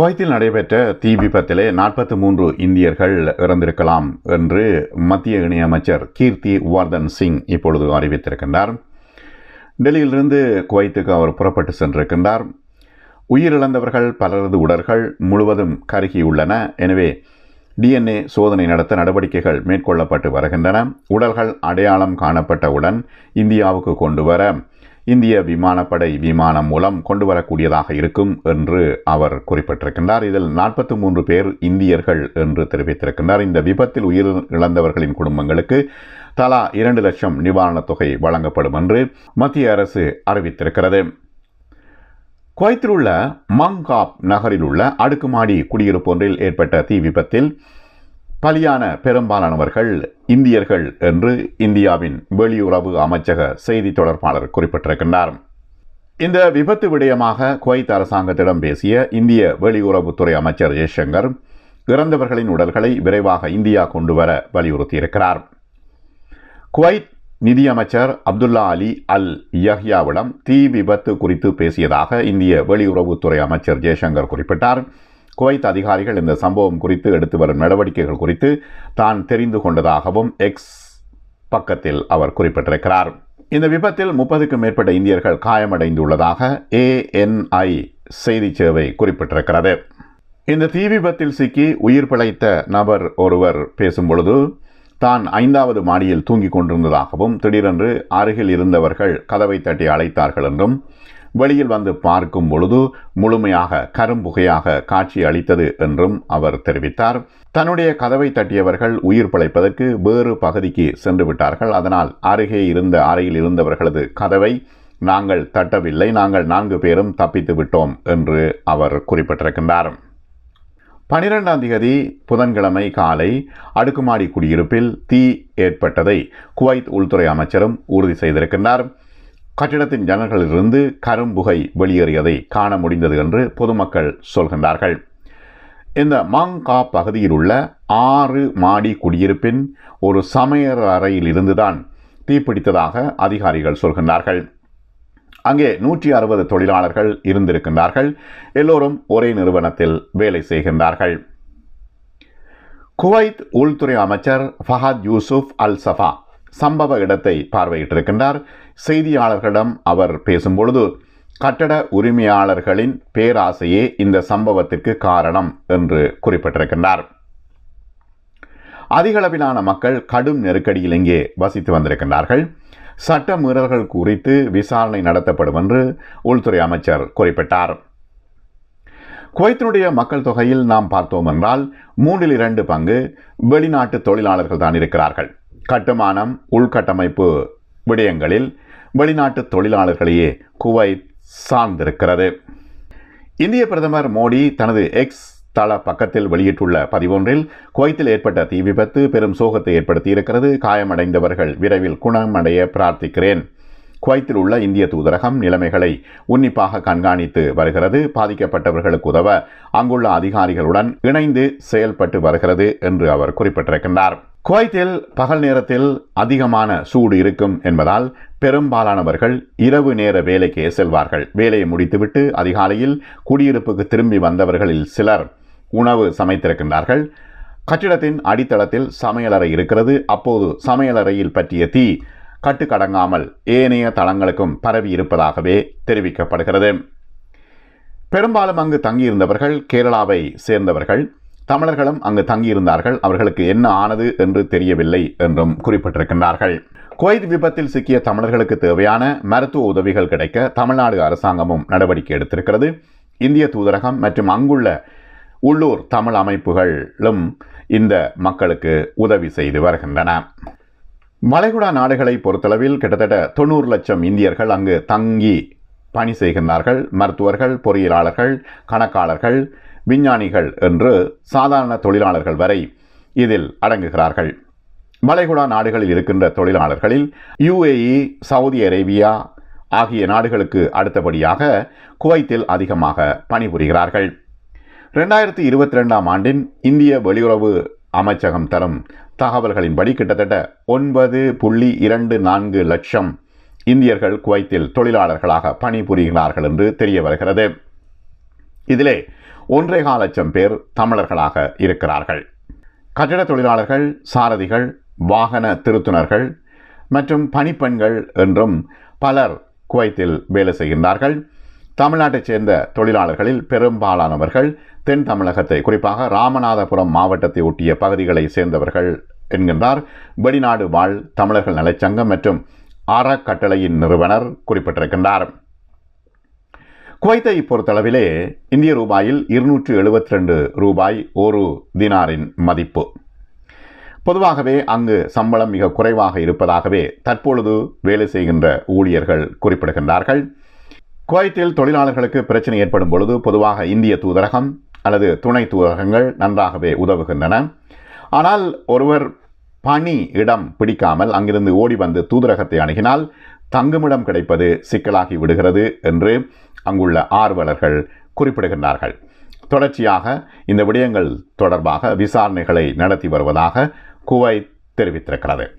குவைத்தில் நடைபெற்ற தீ விபத்திலே நாற்பத்தி மூன்று இந்தியர்கள் இறந்திருக்கலாம் என்று மத்திய இணையமைச்சர் கீர்த்தி வர்தன் சிங் இப்பொழுது அறிவித்திருக்கின்றார். டெல்லியிலிருந்து குவைத்துக்கு அவர் புறப்பட்டு சென்றிருக்கின்றார். உயிரிழந்தவர்கள் பலரது உடல்கள் முழுவதும் கருகியுள்ளன. எனவே டிஎன்ஏ சோதனை நடத்த நடவடிக்கைகள் மேற்கொள்ளப்பட்டு வருகின்றன. உடல்கள் அடையாளம் காணப்பட்டவுடன் இந்தியாவுக்கு கொண்டு வர இந்திய விமானப்படை விமானம் மூலம் கொண்டு வரக்கூடியதாக இருக்கும் என்று அவர் குறிப்பிட்டிருக்கின்றார். இதில் நாற்பத்தி மூன்று பேர் இந்தியர்கள் என்று தெரிவித்திருக்கின்றார். இந்த விபத்தில் உயிர் இழந்தவர்களின் குடும்பங்களுக்கு தலா இரண்டு லட்சம் நிவாரணத் தொகை வழங்கப்படும் என்று மத்திய அரசு அறிவித்திருக்கிறது. குவைத்தில் உள்ள மங்காப் நகரில் உள்ள அடுக்குமாடி குடியிருப்பு ஒன்றில் ஏற்பட்ட தீ விபத்தில் பலியான பெரும்பாலானவர்கள் இந்தியர்கள் என்று இந்தியாவின் வெளியுறவு அமைச்சக செய்தி தொடர்பாளர் குறிப்பிட்டிருக்கின்றார். இந்த விபத்து விடயமாக குவைத் அரசாங்கத்திடம் பேசிய இந்திய வெளியுறவுத்துறை அமைச்சர் ஜெய்சங்கர் இறந்தவர்களின் உடல்களை விரைவாக இந்தியா கொண்டு வர வலியுறுத்தியிருக்கிறார். குவைத் நிதியமைச்சர் அப்துல்லா அலி அல் யஹ்யாவிடம் தீ விபத்து குறித்து பேசியதாக இந்திய வெளியுறவுத்துறை அமைச்சர் ஜெய்சங்கர் குறிப்பிட்டார். குவைத் அதிகாரிகள் இந்த சம்பவம் குறித்து எடுத்து வரும் நடவடிக்கைகள் குறித்து தான் தெரிந்து கொண்டதாகவும் எக்ஸ் பக்கத்தில் அவர் குறிப்பிட்டிருக்கிறார். இந்த விபத்தில் முப்பதுக்கும் மேற்பட்ட இந்தியர்கள் காயமடைந்துள்ளதாக ஏஎன்ஐ செய்தி சேவை குறிப்பிட்டிருக்கிறது. இந்த தீ விபத்தில் சிக்கி உயிர் பிழைத்த நபர் ஒருவர் பேசும்பொழுது தான் ஐந்தாவது மாடியில் தூங்கிக் கொண்டிருந்ததாகவும் திடீரென்று அருகில் இருந்தவர்கள் கதவை தட்டி அழைத்தார்கள் என்றும் வெளியில் வந்து பார்க்கும் பொழுது முழுமையாக கரும்புகையாக காட்சி அளித்தது என்றும் அவர் தெரிவித்தார். தன்னுடைய கதவை தட்டியவர்கள் உயிர் பிழைப்பதற்கு வேறு பகுதிக்கு சென்று விட்டார்கள். அதனால் அருகே இருந்த அறையில் இருந்தவர்களது கதவை நாங்கள் தட்டவில்லை. நாங்கள் நான்கு பேரும் தப்பித்து விட்டோம் என்று அவர் குறிப்பிட்டிருக்கின்றார். பனிரெண்டாம் தேதி புதன்கிழமை காலை அடுக்குமாடி குடியிருப்பில் தீ ஏற்பட்டதை குவைத் உள்துறை அமைச்சரும் உறுதி செய்திருக்கின்றார். கட்டிடத்தின் ஜன்னல்களிலிருந்து கரும்புகை வெளியேறியதை காண முடிந்தது என்று பொதுமக்கள் சொல்கின்றார்கள். இந்த மாங்கா பகுதியில் உள்ள ஆறு மாடி குடியிருப்பின் ஒரு சமையல் அறையில் இருந்துதான் தீப்பிடித்ததாக அதிகாரிகள் சொல்கின்றார்கள். அங்கே நூற்றி அறுபது தொழிலாளர்கள் இருந்திருக்கின்றார்கள். எல்லோரும் ஒரே நிறுவனத்தில் வேலை செய்கின்றார்கள். குவைத் உள்துறை அமைச்சர் ஃபஹத் யூசுப் அல் சஃபா சம்பவ இடத்தை பார்வையிட்டிருக்கின்றார். செய்தியாளர்களிடம் அவர் பேசும்பொழுது கட்டட உரிமையாளர்களின் பேராசையே இந்த சம்பவத்திற்கு காரணம் என்று குறிப்பிட்டிருக்கின்றார். அதிகளவிலான மக்கள் கடும் நெருக்கடியில் இங்கே வசித்து வந்திருக்கின்றார்கள். சட்ட மீறல்கள் குறித்து விசாரணை நடத்தப்படும் என்று உள்துறை அமைச்சர் குறிப்பிட்டார். குவைத்தினுடைய மக்கள் தொகையில் நாம் பார்த்தோம் என்றால் மூன்றில் இரண்டு பங்கு வெளிநாட்டு தொழிலாளர்கள் தான் இருக்கிறார்கள். கட்டுமானம் உள்கட்டமைப்பு விடயங்களில் வெளிநாட்டு தொழிலாளர்களையே குவைத் சார்ந்திருக்கிறது. இந்திய பிரதமர் மோடி தனது எக்ஸ் தள பக்கத்தில் வெளியிட்டுள்ள பதிவொன்றில் குவைத்தில் ஏற்பட்ட தீ விபத்து பெரும் சோகத்தை ஏற்படுத்தியிருக்கிறது காயமடைந்தவர்கள் விரைவில் குணமடைய பிரார்த்திக்கிறேன். குவைத்தில் உள்ள இந்திய தூதரகம் நிலைமைகளை உன்னிப்பாக கண்காணித்து வருகிறது. பாதிக்கப்பட்டவர்களுக்கு உதவ அங்குள்ள அதிகாரிகளுடன் இணைந்து செயல்பட்டு வருகிறது என்று அவர் குறிப்பிட்டிருக்கின்றார். குவைத்தில் பகல் நேரத்தில் அதிகமான சூடு இருக்கும் என்பதால் பெரும்பாலானவர்கள் இரவு நேர வேலைக்கே செல்வார்கள். வேலையை முடித்துவிட்டு அதிகாலையில் குடியிருப்புக்கு திரும்பி வந்தவர்களில் சிலர் உணவு சமைத்திருக்கின்றார்கள். கட்டிடத்தின் அடித்தளத்தில் சமையலறை இருக்கிறது. அப்போது சமையலறையில் பற்றிய தீ கட்டுக்கடங்காமல் ஏனைய தளங்களுக்கும் பரவி இருப்பதாகவே தெரிவிக்கப்படுகிறது. பெரும்பாலும் அங்கு தங்கியிருந்தவர்கள் கேரளாவை சேர்ந்தவர்கள். தமிழர்களும் அங்கு தங்கியிருந்தார்கள். அவர்களுக்கு என்ன ஆனது என்று தெரியவில்லை என்றும் குறிப்பிட்டிருக்கின்றார்கள். குவைத் விபத்தில் சிக்கிய தமிழர்களுக்கு தேவையான மருத்துவ உதவிகள் கிடைக்க தமிழ்நாடு அரசாங்கமும் நடவடிக்கை எடுத்திருக்கிறது. இந்திய தூதரகம் மற்றும் அங்குள்ள உள்ளூர் தமிழ் அமைப்புகளும் இந்த மக்களுக்கு உதவி செய்து வருகின்றன. வளைகுடா நாடுகளை பொறுத்தளவில் கிட்டத்தட்ட தொண்ணூறு லட்சம் இந்தியர்கள் அங்கு தங்கி பணி செய்கின்றார்கள். மருத்துவர்கள் பொறியியலாளர்கள் கணக்காளர்கள் விஞ்ஞானிகள் என்று சாதாரண தொழிலாளர்கள் வரை இதில் அடங்குகிறார்கள். வளைகுடா நாடுகளில் இருக்கின்ற தொழிலாளர்களில் யுஏஇ சவுதி அரேபியா ஆகிய நாடுகளுக்கு அடுத்தபடியாக குவைத்தில் அதிகமாக பணிபுரிகிறார்கள். ரெண்டாயிரத்தி இருபத்தி ரெண்டாம் ஆண்டின் இந்திய வெளியுறவு அமைச்சகம் தரும் தகவல்களின்படி கிட்டத்தட்ட ஒன்பது புள்ளி இரண்டு நான்கு லட்சம் இந்தியர்கள் குவைத்தில் தொழிலாளர்களாக பணிபுரிகிறார்கள் என்று தெரிய வருகிறது. இதிலே ஒன்றேகால லட்சம் பேர் தமிழர்களாக இருக்கிறார்கள். கட்டிட தொழிலாளர்கள் சாரதிகள் வாகன திருத்துனர்கள் மற்றும் பணிப்பெண்கள் என்றும் பலர் குவைத்தில் வேலை செய்கின்றார்கள். தமிழ்நாட்டைச் சேர்ந்த தொழிலாளர்களில் பெரும்பாலானவர்கள் தென் தமிழகத்தை குறிப்பாக ராமநாதபுரம் மாவட்டத்தை ஒட்டிய பகுதிகளை சேர்ந்தவர்கள் என்கின்றார். வெளிநாடு வாழ் தமிழர்கள் நலச்சங்கம் மற்றும் அறக்கட்டளையின் நிறுவனர் குறிப்பிட்டிருக்கின்றார். குவைத்தை பொறுத்தளவிலே இந்திய ரூபாயில் இருநூற்று எழுபத்தி ரெண்டு ரூபாய் ஒரு தினாரின் மதிப்பு. பொதுவாகவே அங்கு சம்பளம் மிக குறைவாக இருப்பதாகவே தற்பொழுது வேலை செய்கின்ற ஊழியர்கள் குறிப்பிடுகின்றார்கள். குவைத்தில் தொழிலாளர்களுக்கு பிரச்சனை ஏற்படும் பொழுது பொதுவாக இந்திய தூதரகம் அல்லது துணை தூதரகங்கள் நன்றாகவே உதவுகின்றன. ஆனால் ஒருவர் பணி இடம் பிடிக்காமல் அங்கிருந்து ஓடி வந்து தூதரகத்தை அணுகினால் தங்குமிடம் கிடைப்பது சிக்கலாகி விடுகிறது என்று அங்குள்ள ஆர்வலர்கள் குறிப்பிடுகின்றார்கள். தொடர்ச்சியாக இந்த விடயங்கள் தொடர்பாக விசாரணைகளை நடத்தி வருவதாக குவைத் தெரிவித்திருக்கிறது.